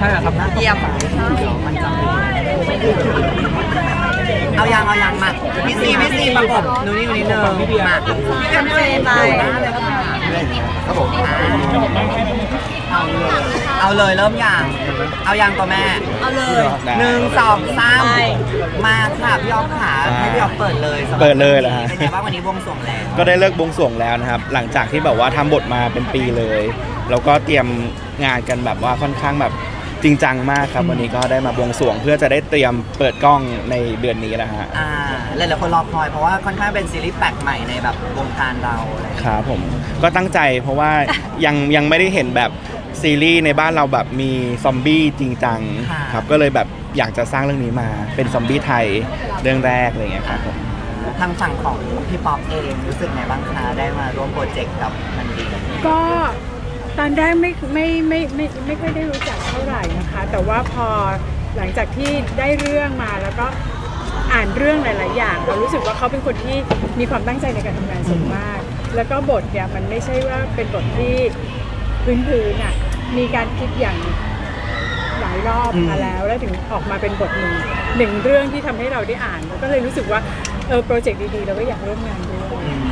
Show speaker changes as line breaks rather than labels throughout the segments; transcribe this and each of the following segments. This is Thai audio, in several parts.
ถ้าทำหน้า
เยี่ยม
มันจะเอายังเอายังมาพี่ซีพี่ซีประกบหนูนี่หนูนี่เนอะพี่เบียร์มา
พี่กันเจไป
ครับผมเอาเลยเริ่มยังเอายังตัวแม่
เอาเลย
หนึ่งสองสาม
ไป
มาค่ะพี่ออฟขาให้พี่ออฟเปิดเลยสำหรับ
เปิดเลยเหรอฮะ
เป็นไงบ้างวันนี้บวงสรวงแล้ว
ก็ได้เลิกบวงสรวงแล้วนะครับ หลังจากที่แบบว่าทำบทมาเป็นปีเลย แล้วก็เตรียมงานกันแบบว่าค่อนข้างแบบจริงจังมากครับ วันนี้ก็ได้มาบวงสรวงเพื่อจะได้เตรียมเปิดกล้องในเดือนนี้นะฮะ
อ่าหลายๆคนรอคอยเพราะว่าค่อนข้างเป็นซีรีส์แปลกใหม่ในแบบวงการเราอะไรอย่างเงี้ย
ครับผมก็ตั้งใจเพราะว่ายังยังไม่ได้เห็นแบบซีรีส์ในบ้านเราแบบมีซอมบี้จริงจังครับก็เลยแบบอยากจะสร้างเรื่องนี้มาเป็นซอมบี้ไทยเรื่องแรกอะไรอย่างเงี้ยครับผม
ทางฝั่งของพี่ป๊อปเองรู้สึกไงบ้างคะได้มาร่วมโปรเจกต์กับมันดี
ก็ ตอนแรกไม่ไม่ไม่ไม่ไม่ค่อยได้รู้จักเท่าไหร่นะคะ แต่ว่าพอหลังจากที่ได้เรื่องมาแล้วก็อ่านเรื่องหลาย ๆ อย่างเรารู้สึกว่าเขาเป็นคนที่มีความตั้งใจในการทำงานสูงมาก แล้วก็บทเนี่ยมันไม่ใช่ว่าเป็นบทที่พื้นพื้นๆอะมีการคิดอย่างหลายรอบมาแล้ว แล้วถึงออกมาเป็นบทหนึ่งหนึ่งเรื่องที่ทำให้เราได้อ่านแล้วก็เลยรู้สึกว่าเออโปรเจกต์ดี ๆ เราก็อยากร่วมงานด้วย
อืม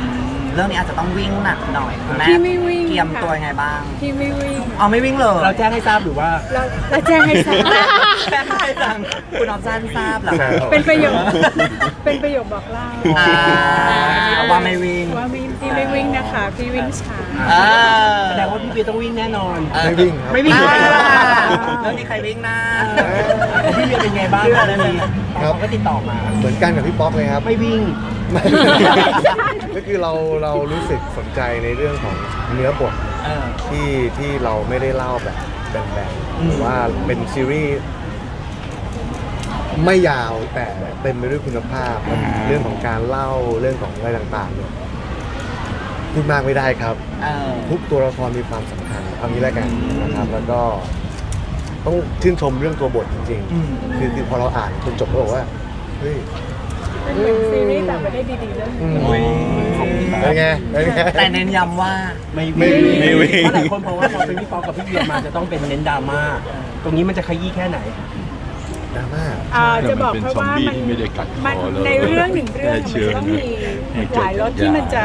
เรื่องนี้อาจจะต้องวิ่งหนักหน่อยคุณแม่
พี่ไม่วิ่ง
เตรียม
ค่ะ
ตัวยังไงบ้าง
ที่ไม่วิ่ง
อ๋อไม่วิ่งเลย
เราแจ้งให้ทราบหรือว่า
เราเราแจ้งให้ทราบ
แค่ให้จังคุณออฟซันทราบเหรอคะ
เป็นประโยคเป็นประโยคบอกเล่า
อ่าว่าไม่วิ่ง
ว่าไม่พี่ไม่วิ่งนะคะพี่วิ่งช้า
เออ
แสดงว่าพี่เบียร์ต้องวิ่งแน่นอน
เออ
ไม่วิ่งครับ
ไม่วิ่ง
อ่า
เรื่องนี้ใครวิ่งนะ
พี่เบียร์เป็นไงบ้างตอนนี้เขาก็ติดต่อมา
เหมือนกันกับพี่ป๊อกเลยครับ
ไม่วิ่ง
ไม่ก็คือเราเรารู้สึกสนใจในเรื่องของเนื้อบท
เออ
ที่ที่เราไม่ได้เล่าแบบแบนๆ
อืม
หรือว่าเป็นซีรีส์ไม่ยาวแต่เต็มไปด้วยคุณภาพและเรื่องของการเล่าเรื่องของอะไรต่างๆเนี่ยพูดมากไม่ได้ครับ
เออ
ทุกตัวละครมีความสำคัญเอางี้แล้วกันนะครับ แล้วก็ ต้องชื่นชมเรื่องตัวบทจริง
อืม
ๆ คือคือพอเราอ่านจนจบก็บอกว่าเฮ้ย
เป็นเหมือนซีรีส์ต่างประเทศดีๆเรื่องห
อื
นึง
มเป็นไงเป็นไง
แต่เน้นย้ำว่า
ไม่
ไม่
วิ่ง
ไม่วิ่ง
เพราะหลายคนเพราะว่าพอเป็นพี่ปอกับพี่เบียร์มาจะต้องเป็นเน้นดราม่าตรงนี้มันจะขยี้แค่ไหน
ดราม่า
อ่าจะบอกเพราะว่ามัน
ไม่ได้กัดคอ
มัน
เลย
ในเรื่องหนึ่งเรื่อง
แค่
มัน
เชื้อ
จะต้องมี
ให้เกิด
หลายรสที่มันจะ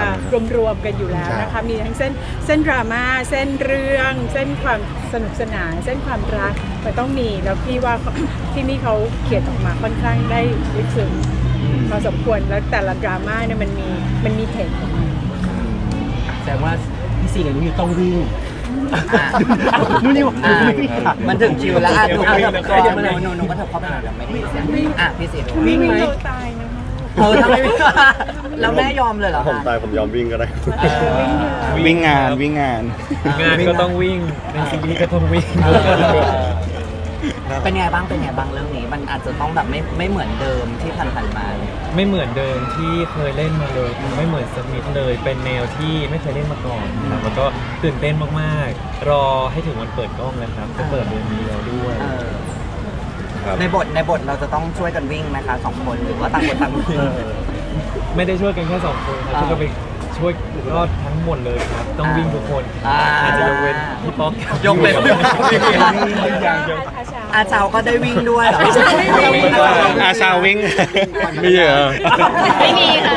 รวมๆกันอยู่แล้ว
ใช่
นะคะมีทั้งเส้นเส้นดราม่าเส้นเรื่อง เส้นความสนุกสนาน เส้นความรักมันต้องมีแล้วพี่ว่าที่นี่เขาเขียนออกมาค่อนข้างได้ลึกซึ้ง พอสมควรแล้วแต่ละดราม่าเนี่ยมันมีมันมีเหตุของมัน
แสดงว่าพี่สี่กับนุ่นนิวต้องวิ่ง
อะ
นุ่นนิว
อะ
ไม่วิ่งค่ะ
มันถึงคิวแล้วอะดู
อะ
ห
เดี๋ยว
นู
ใครจะมาไหน
หนูหนูก็เถอะเข้าไปหน่อยเดี๋ยวไม่ได้ยินเสียงอะพี่สิดู
วิ่งไหม
เราตายนะ
เออทำไมไม่แล้วแม่ยอมเลยเหรอ
ผม
คะ
ตายผมยอมวิ่งก็ได้
เออ
วิ่งงานวิ่งงาน
งานก็ต้องวิ่งในซีรีส์ก็ต้องวิ่ง
เออเป็นไงบ้างเป็นไงบ้างเรื่องนี้ มันอาจจะต้องแบบไม่ไม่เหมือนเดิมที่ผ่านๆมาเลย
ไม่เหมือนเดิมที่เคยเล่นมาเลยไม่เหมือนสมิธเลย เป็นแนวที่ไม่เคยเล่นมาก่อนครับแล้วก็ตื่นเต้นมากๆ รอให้ถึงวันเปิดกล้องแล้วครับจะเปิดเดือนนี้แล้วด้วย
เออ
ครับ
ในบทในบทเราจะต้องช่วยกันวิ่งนะคะสองคนหรือว่าต่างคนต่างวิ่ง
ไม่ได้ช่วยกันแค่สองคนครับ
อ่า
ช่วยกันไปช่วยรอดทั้งหมดเลยครับ ต้องวิ่งทุกคน
อ่า
อาจจะยกเว้นพี่ป๊อกครับ
ยกเว้น
อย่างเดียว
อาเชาก็ได้วิ่งด้วยเหรอ
อาเชาไม่วิ่ง
อาชาวิ่ง
ไม่ใช่เหรอ
ไม่มีค่ะ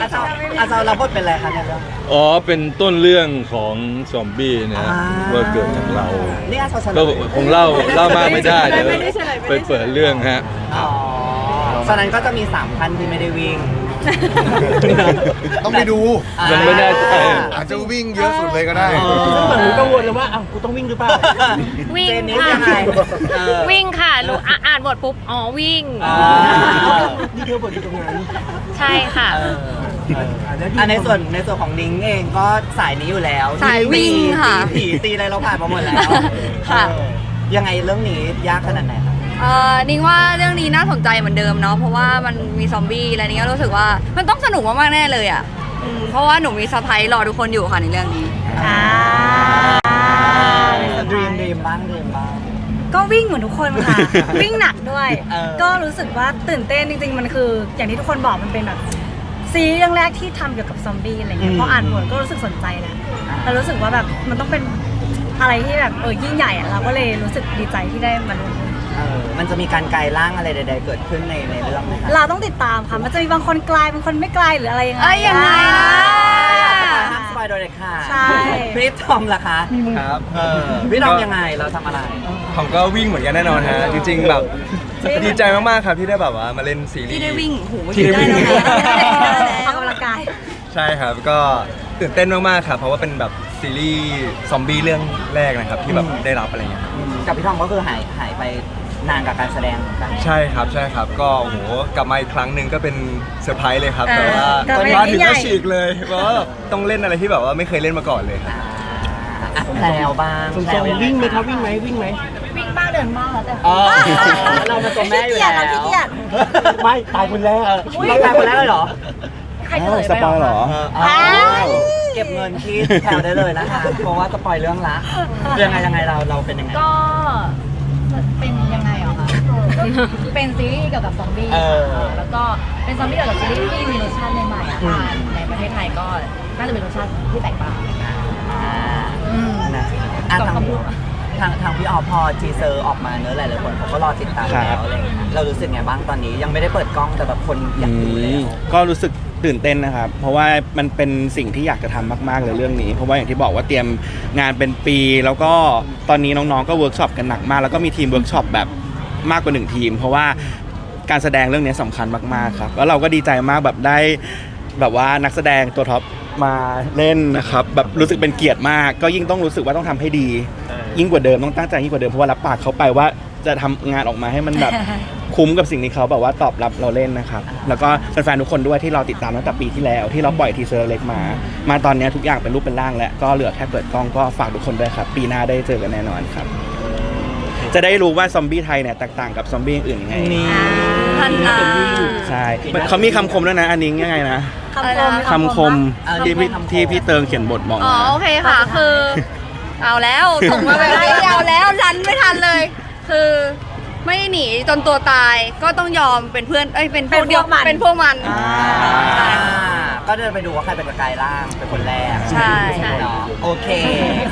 อาเชาอาเชาเราบทเป็นอะไรคะเนี่ยเรื่อง
อ๋อ เป็นต้นเรื่องของซอมบี้นะ
อ่า
ว่าเกิดจากเรา
นี่อาเชาเฉล
ก็
ย
คงเล่าเล่ามากไม่ได้เดี๋ยว
ไม่ได้เฉลยไม่ได้เฉลย
ไปเปิดเรื่องฮะ
อ๋อฉะนั้นก็จะมีสามท่านที่ไม่ได้วิ่ง
ต้องไปดู
ยังไม่แน่ใจ
อาจจะวิ่งเยอะสุดเลยก็ได้
อ๋อ
ซึ่งฝั่งนู้นกังวลเลยว่าอ้าวกูต้องวิ่งหรือเปล่า
วิ่ง
เจนนี่
ค่ะ
ยังไงเออ
วิ่งค่ะรู้อะอ่านบทปุ๊บอ๋อวิ่ง
อ่า
นี่เธอบทอยู่ตรงนั้น
ใช่ค่ะ
เออ
อะแล้วดี
อันในส่วนในส่วนของนิ้งเองก็สายนี้อยู่แล้ว
สายวิ่งค่ะ
ตีผีตีอะไรเราผ่านมาหมดแล้ว
ค่ะ
เออยังไงเรื่องนี้ยากขนาดไหนคะ
เอ่อนิ้งว่าเรื่องนี้น่าสนใจเหมือนเดิมเนาะเพราะว่ามันมีซอมบี้และนิ้งก็รู้สึกว่ามันต้องสนุกมากๆแน่เลยอะอืมเพราะว่าหนูมีสะพายรอทุกคนอยู่ค่ะในเรื่องนี้
ดรีมดรีมบ้างดรีมบ้าง
ก็วิ่งเหมือนทุกคนค่ะ วิ่งหนักด้วย
เออ
ก็รู้สึกว่าตื่นเต้นจริงๆ มันคือ อย่างที่ทุกคนบอกมันเป็นแบบซีรีส์เรื่องแรกที่ทำเกี่ยวกับซอมบี้อะไรเงี้
อื
ย
ม
พออ่านบทก็รู้สึกสนใจแหละแต่รู้สึกว่าแบบมันต้องเป็นอะไรที่แบบเออยิ่งใหญ่อะเราก็เลยรู้สึกดีใจที่ได้มาร่วมด้วย
เออมันจะมีการกลายร่างอะไรใด ๆ เกิดขึ้นในในเรื่องไหมคะ
เราต้องติดตามค่ะ มันจะมีบางคนกลายเป็นคนไม่กลายหรืออะไรยังไง
เอ้ยยังไงนะ
ห้ามสปอยโดยเด็ดขาด
ใช่
พี่ทอมล่ะคะ
ครับ
เออพี่ทอมยังไงเราทำอะไร
ผมก็วิ่งเหมือนกันแน่นอนฮะ จริง ๆ แบบดีใจมากๆครับที่ได้แบบว่ามาเล่นซีรีส์
ที่ได้วิ่งโห
ที่ได้วิ่ง
ได้แล้ว
ออกกำลังกาย
ใช่ครับก็ตื่นเต้นมากๆครับเพราะว่าเป็นแบบซีรีส์ซอมบี้เรื่องแรกนะครับที่แบบได้รับอะไรเงี้ยครับ
กับพี่ทอมก็คือหายหายไป นานกับการแสดงเหมือนกัน
ใช่ครับใช่ครับก็โอ้โหกลับมาอีกครั้งหนึ่งก็เป็นเซอร์ไพรส์เลยครับ
อ่า
แต่ว่า
ก็เป็น
มาถึง
ใหญ่
ก็ฉีกเลยเพราะว่าต้องเล่นอะไรที่แบบว่าไม่เคยเล่นมาก่อนเลยครับ
อะแพลวบ้าง
ทรง
แพล
ๆ
ยั
วิ่งไหม
บ้า
ครับวิ่งไหมวิ่งไหม
วิ่งบ้างเดินบ้างแล้วแต่
อ๋อเรามาตัวแม่อยู่แล้ว
ขี้เกียจ
ไม่ตายคนแรก
เออเราตายคนแรกเลยเหรอ
ใครเฉลย
ส
ไป
ปอยเหรอ
เออเอาเก็บเงินที่แพลวได้เลยนะคะเพราะว่าสปอยเรื่องละยังไงยังไงเราเราเป็นยังไง
ก็เป็นยังไงเหรอคะ เป็นซีรีส์เกี่ยวกับซอมบี้
เออ
ค่ะแล้วก็เป็นซอมบี้เกี่ยวกับซีรีส์ที่มีรสชาติใหม่ๆอะ
อืม
อ่าในประเทศไทยก็น่าจะเป็นรสชาติที่แตกต่าง
อ่า
อืม
นะอะ
กับ
ทาง
คำพูด
ทางทางพี่ออฟพอทีเซอร์ออกมาเนื้อะหลายๆคนเขาก็รอติดตาม
ครั
แล้
บ
วอะไรอย่างเงี้ยเรารู้สึกไงบ้างตอนนี้ยังไม่ได้เปิดกล้องแต่แบบคนอยากดูแล้ว
ก็รู้สึกตื่นเต้นนะครับ เพราะว่ามันเป็นสิ่งที่อยากจะทำมาก ๆ เลยเรื่องนี้ เพราะว่าอย่างที่บอกว่าเตรียมงานเป็นปี แล้วก็ตอนนี้น้องๆ ก็เวิร์กช็อปกันหนักมาก แล้วก็มีทีมเวิร์กช็อปแบบ มากกว่าหนึ่งทีม เพราะว่าการแสดงเรื่องนี้สำคัญมากๆครับแล้วเราก็ดีใจมากแบบได้แบบว่านักแสดงตัวท็อปมาเล่นนะครับแบบรู้สึกเป็นเกียรติมาก ก็ยิ่งต้องรู้สึกว่าต้องทำให้ดี ยิ่งกว่าเดิมต้องตั้งใจยิ่งกว่าเดิมเพราะว่ารับปากเขาไปว่าจะทำงานออกมาให้มันแบบ คุ้มกับสิ่งที่เขาแบบว่าตอบรับเราเล่นนะครับ แล้วก็แฟนๆทุกคนด้วยที่เราติดตามตั้งแต่ปีที่แล้ว ที่เราปล่อยทีเซอร์เล็กมา มาตอนนี้ทุกอย่างเป็นรูปเป็นร่างแล้วก็เหลือแค่เปิดกล้องก็ฝากทุกคนด้วยครับ ปีหน้าได้เจอกันแน่นอนครับ จะได้รู้ว่าซอมบี้ไทยเนี่ยแตกต่างกับซอมบี้อื่นยังไง
นี่
ท่านอ่า
ใช่เขามีคำคมด้วยนะ อันนี้ยังไงนะ
คำคม
คำคมที่พี่ที่พี่เติงเขียนบทบอก
อ๋อ
มา
โอเคค่ะคือเอาแล้วส่งมาแบบนี้เอาแล้วรันไม่ทันเลย คือไม่หนีจนตัวตายก็ต้องยอมเป็นเพื่อนเอ้ยเป็นพวกเดียว
เป็นพวกมัน
เป็นพวกมัน
อ่า
ใช่
ก็เดินไปดูว่าใครเป็นกายร่างเป็นคนแรก
ใช่
เนาะโอเค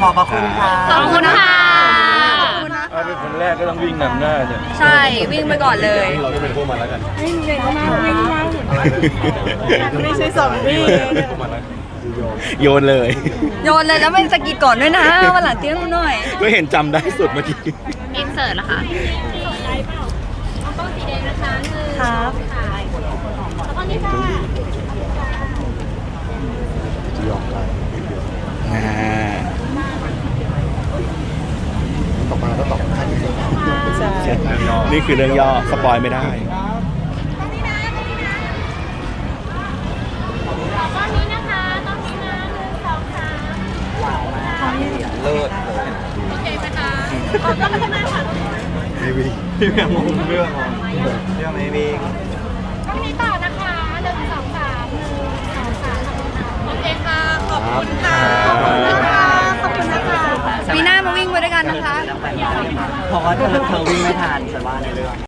ขอบพระคุณค่ะ
ขอบคุณค่ะขอบคุณนะ
ถ้าเป็นคนแรกก็ต้องวิ่งนำหน้าเนี่ย
ใช่วิ่งไปก่อนเลย
เราก็เป็นพวกมันแล้วกัน
วิ่งเร็วมากวิ่งมากไม่ใช่ซอมบี้
พวกมันแล้ว
โยนเลย
โยนเลยแล้วไม่สะกิดก่อนด้วยนะวันหลังเตี้ยงหน่อย
ก็เห็นจำได้สุดเมื่อกี้
อินเสิร์ตนะคะ
ครับ
จะยอมได้
อ่า
ต่อมาก็ตอบขั้ นนี้
นี่คือเรื่องย่อสปอยไม่ได้
ว้าวมากเลิศเลย
รีวิว
พี่เรื่องมงเรื่องมงเรื่องไม่วิ่ง
ขอบคุณนะคะขอบคุณนะคะ
ปีหน้ามาวิ่งไปด้วยกันนะคะ
เพราะว่าเธอเธอวิ่งไม่ทันฉันว่าในเรื่อง